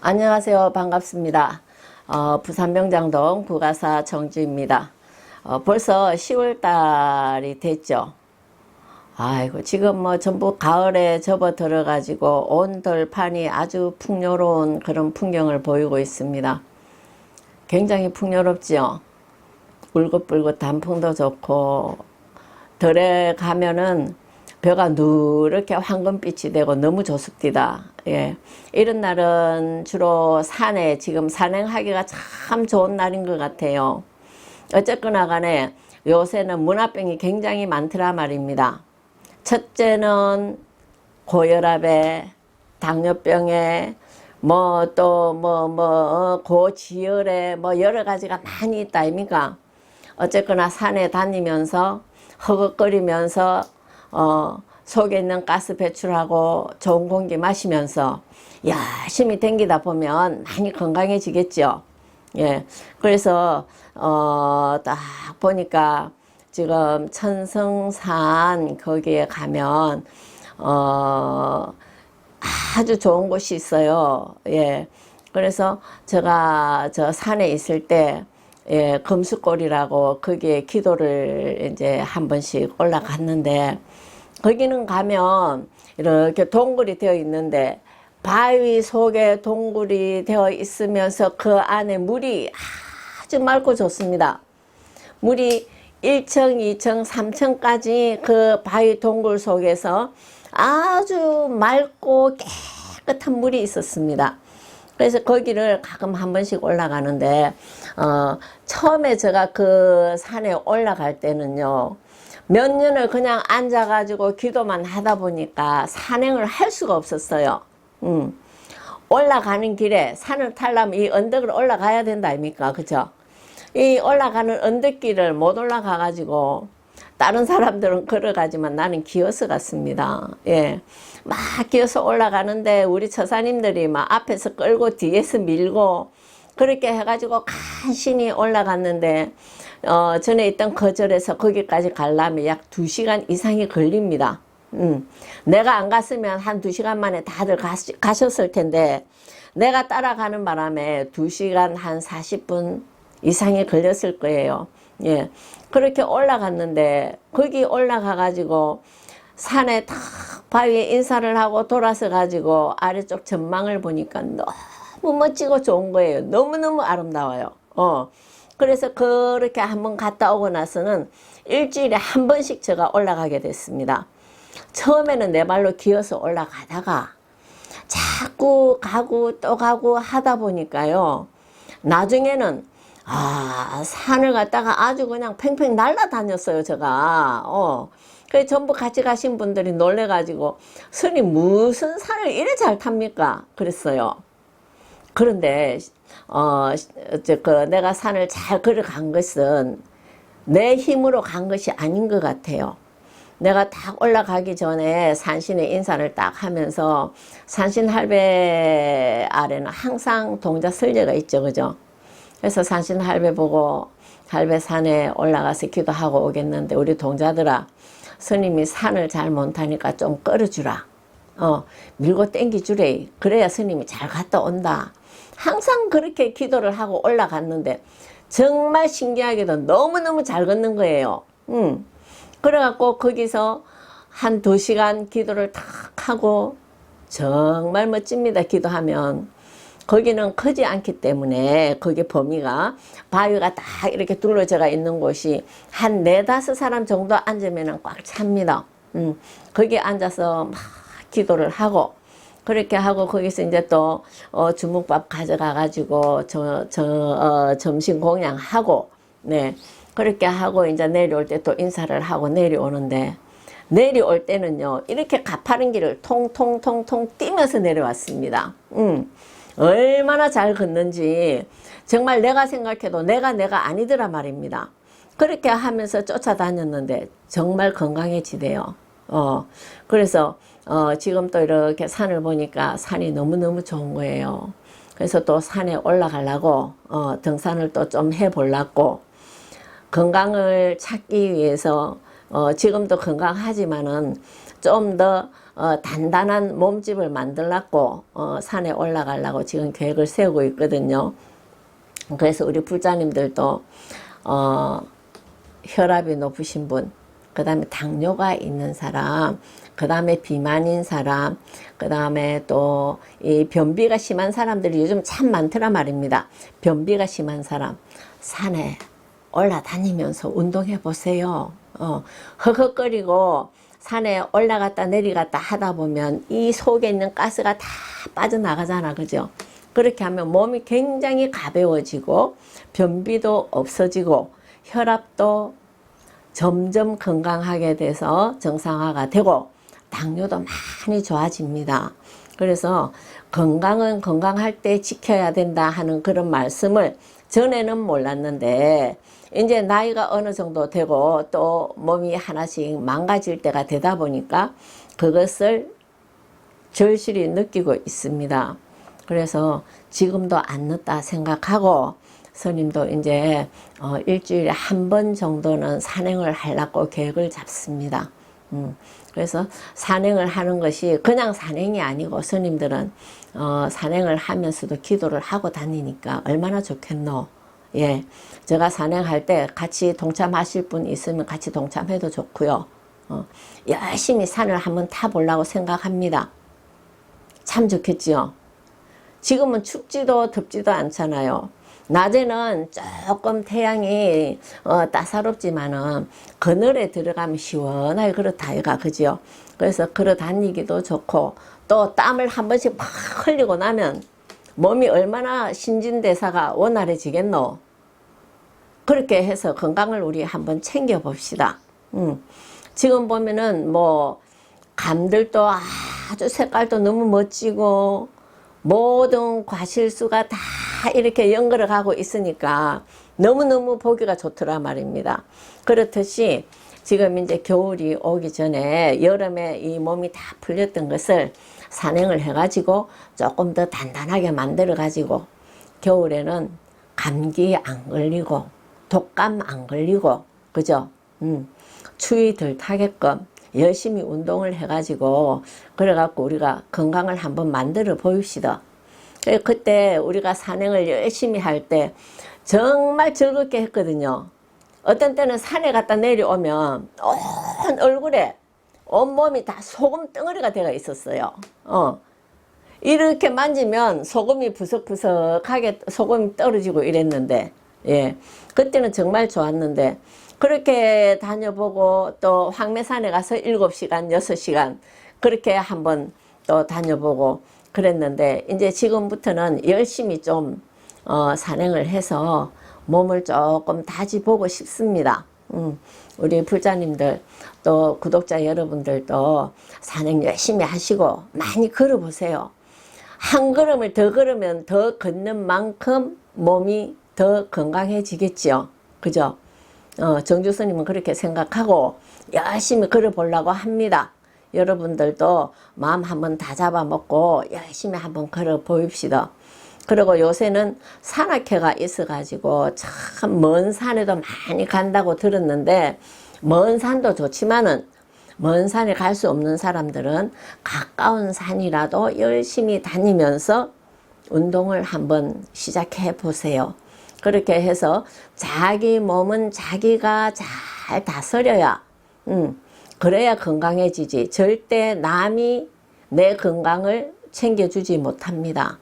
안녕하세요. 반갑습니다. 어, 부산 명장동 부가사 정주입니다. 어, 벌써 10월 달이 됐죠. 아이고, 지금 뭐 전부 가을에 접어 들어가지고 온 들판이 아주 풍요로운 그런 풍경을 보이고 있습니다. 굉장히 풍요롭지요. 울긋불긋 단풍도 좋고, 들에 가면은 벼가 누렇게 황금빛이 되고 너무 좋습니다. 예. 이런 날은 주로 산에 지금 산행하기가 참 좋은 날인 것 같아요. 어쨌거나 간에 요새는 문화병이 굉장히 많더라 말입니다. 첫째는 고혈압에, 당뇨병에, 뭐 또 뭐 뭐 고지혈에 뭐 여러 가지가 많이 있다 아닙니까? 어쨌거나 산에 다니면서 허걱거리면서 어 속에 있는 가스 배출하고 좋은 공기 마시면서 열심히 댕기다 보면 많이 건강해지겠죠. 예. 그래서 어 딱 보니까 지금 천성산 거기에 가면 어 아주 좋은 곳이 있어요. 예. 그래서 제가 저 산에 있을 때 예, 금수골이라고 거기에 기도를 이제 한 번씩 올라갔는데 거기는 가면 이렇게 동굴이 되어 있는데 바위 속에 동굴이 되어 있으면서 그 안에 물이 아주 맑고 좋습니다. 물이 1층, 2층, 3층까지 그 바위 동굴 속에서 아주 맑고 깨끗한 물이 있었습니다. 그래서 거기를 가끔 한 번씩 올라가는데, 어, 처음에 제가 그 산에 올라갈 때는요, 몇 년을 그냥 앉아가지고 기도만 하다 보니까 산행을 할 수가 없었어요. 음. 올라가는 길에 산을 타려면 이 언덕을 올라가야 된다 아닙니까? 그죠? 이 올라가는 언덕길을 못 올라가가지고 다른 사람들은 걸어가지만 나는 기어서 갔습니다. 예. 막 기어서 올라가는데 우리 처사님들이 막 앞에서 끌고 뒤에서 밀고 그렇게 해가지고 간신히 올라갔는데 어, 전에 있던 거절에서 거기까지 가려면 약 두시간 이상이 걸립니다. 음. 내가 안 갔으면 한 두시간 만에 다들 가시, 가셨을 텐데 내가 따라가는 바람에 두시간한 사십 분 이상이 걸렸을 거예요. 예. 그렇게 올라갔는데 거기 올라가 가지고 산에 탁 바위에 인사를 하고 돌아서 가지고 아래쪽 전망을 보니까 너무 멋지고 좋은 거예요. 너무너무 아름다워요. 어. 그래서 그렇게 한번 갔다 오고 나서는 일주일에 한 번씩 제가 올라가게 됐습니다. 처음에는 내 발로 기어서 올라가다가 자꾸 가고 또 가고 하다 보니까요. 나중에는 아, 산을 갔다가 아주 그냥 팽팽 날아다녔어요, 제가. 어. 그 전부 같이 가신 분들이 놀래가지고, 스님 무슨 산을 이래 잘 탑니까? 그랬어요. 그런데, 어, 저, 그, 내가 산을 잘 걸어간 것은 내 힘으로 간 것이 아닌 것 같아요. 내가 딱 올라가기 전에 산신의 인사를 딱 하면서 산신 할배 아래는 항상 동자 설례가 있죠, 그죠? 그래서 산신 할배 보고 할배 산에 올라가서 기도하고 오겠는데 우리 동자들아 스님이 산을 잘 못하니까 좀 끌어주라. 어, 밀고 땡기주래. 그래야 스님이 잘 갔다 온다. 항상 그렇게 기도를 하고 올라갔는데 정말 신기하게도 너무너무 잘 걷는 거예요. 음. 그래갖고 거기서 한 두 시간 기도를 탁 하고 정말 멋집니다. 기도하면. 거기는 크지 않기 때문에 거기 범위가 바위가 딱 이렇게 둘러져가 있는 곳이 한 네다섯 사람 정도 앉으면 꽉 찹니다. 음, 거기 앉아서 막 기도를 하고 그렇게 하고 거기서 이제 또 어, 주먹밥 가져가 가지고 저, 저 어, 점심 공양하고 네 그렇게 하고 이제 내려올 때 또 인사를 하고 내려오는데 내려올 때는요 이렇게 가파른 길을 통통통통 뛰면서 내려왔습니다. 음. 얼마나 잘 걷는지 정말 내가 생각해도 내가 내가 아니더라 말입니다. 그렇게 하면서 쫓아다녔는데 정말 건강해지대요. 어, 그래서 어, 지금 또 이렇게 산을 보니까 산이 너무너무 좋은 거예요. 그래서 또 산에 올라가려고 어, 등산을 또 좀 해보려고 건강을 찾기 위해서 어, 지금도 건강하지만은 좀더 어, 단단한 몸집을 만들라고 어, 산에 올라가려고 지금 계획을 세우고 있거든요. 그래서 우리 불자님들도 어, 혈압이 높으신 분, 그 다음에 당뇨가 있는 사람, 그 다음에 비만인 사람, 그 다음에 또 이 변비가 심한 사람들이 요즘 참 많더라 말입니다. 변비가 심한 사람, 산에 올라다니면서 운동해 보세요. 어, 허걱거리고 산에 올라갔다 내려갔다 하다 보면 이 속에 있는 가스가 다 빠져나가잖아. 그죠? 그렇게 하면 몸이 굉장히 가벼워지고 변비도 없어지고 혈압도 점점 건강하게 돼서 정상화가 되고 당뇨도 많이 좋아집니다. 그래서 건강은 건강할 때 지켜야 된다 하는 그런 말씀을 전에는 몰랐는데 이제 나이가 어느 정도 되고 또 몸이 하나씩 망가질 때가 되다 보니까 그것을 절실히 느끼고 있습니다. 그래서 지금도 안 늦다 생각하고 스님도 이제 어, 일주일에 한 번 정도는 산행을 하려고 계획을 잡습니다. 음, 그래서 산행을 하는 것이 그냥 산행이 아니고 스님들은 어, 산행을 하면서도 기도를 하고 다니니까 얼마나 좋겠노. 예, 제가 산행할 때 같이 동참하실 분 있으면 같이 동참해도 좋고요. 어, 열심히 산을 한번 타보려고 생각합니다. 참 좋겠지요. 지금은 춥지도 덥지도 않잖아요. 낮에는 조금 태양이 어, 따사롭지만은 그늘에 들어가면 시원하게 그렇다 이가 그지요. 그래서 걸어 다니기도 좋고 또 땀을 한 번씩 팍 흘리고 나면 몸이 얼마나 신진대사가 원활해지겠노. 그렇게 해서 건강을 우리 한번 챙겨 봅시다. 음. 지금 보면은 뭐 감들도 아주 색깔도 너무 멋지고 모든 과실수가 다 이렇게 연결을 가고 있으니까 너무너무 보기가 좋더라 말입니다. 그렇듯이 지금 이제 겨울이 오기 전에 여름에 이 몸이 다 풀렸던 것을 산행을 해가지고 조금 더 단단하게 만들어가지고 겨울에는 감기 안 걸리고 독감 안 걸리고 그죠? 음, 추위 덜 타게끔 열심히 운동을 해가지고 그래갖고 우리가 건강을 한번 만들어 보입시다. 그래, 그때 우리가 산행을 열심히 할 때 정말 즐겁게 했거든요. 어떤 때는 산에 갔다 내려오면 온 얼굴에 온몸이 다 소금 덩어리가 되어 있었어요. 어. 이렇게 만지면 소금이 부석부석하게 소금이 떨어지고 이랬는데, 예. 그때는 정말 좋았는데, 그렇게 다녀보고 또 황매산에 가서 7시간, 6시간 그렇게 한번 또 다녀보고 그랬는데 이제 지금부터는 열심히 좀 어, 산행을 해서 몸을 조금 다지보고 싶습니다. 음, 우리 불자님들 또 구독자 여러분들도 산행 열심히 하시고 많이 걸어보세요. 한 걸음을 더 걸으면 더 걷는 만큼 몸이 더 건강해지겠지요. 그죠? 어, 정주 스님은 그렇게 생각하고 열심히 걸어보려고 합니다. 여러분들도 마음 한번 다 잡아먹고 열심히 한번 걸어 보입시다. 그리고 요새는 산악회가 있어가지고 참 먼 산에도 많이 간다고 들었는데 먼 산도 좋지만은 먼 산에 갈 수 없는 사람들은 가까운 산이라도 열심히 다니면서 운동을 한번 시작해 보세요. 그렇게 해서 자기 몸은 자기가 잘 다스려야, 음, 그래야 건강해지지. 절대 남이 내 건강을 챙겨주지 못합니다.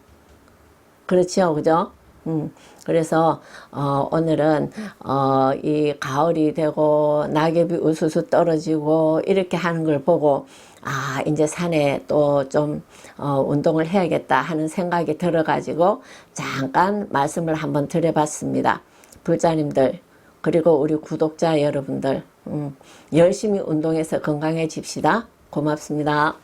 그렇죠, 그죠? 음, 그래서, 어, 오늘은, 어, 이 가을이 되고, 낙엽이 우수수 떨어지고, 이렇게 하는 걸 보고, 아, 이제 산에 또 좀, 어, 운동을 해야겠다 하는 생각이 들어가지고, 잠깐 말씀을 한번 드려봤습니다. 불자님들, 그리고 우리 구독자 여러분들, 음, 열심히 운동해서 건강해집시다. 고맙습니다.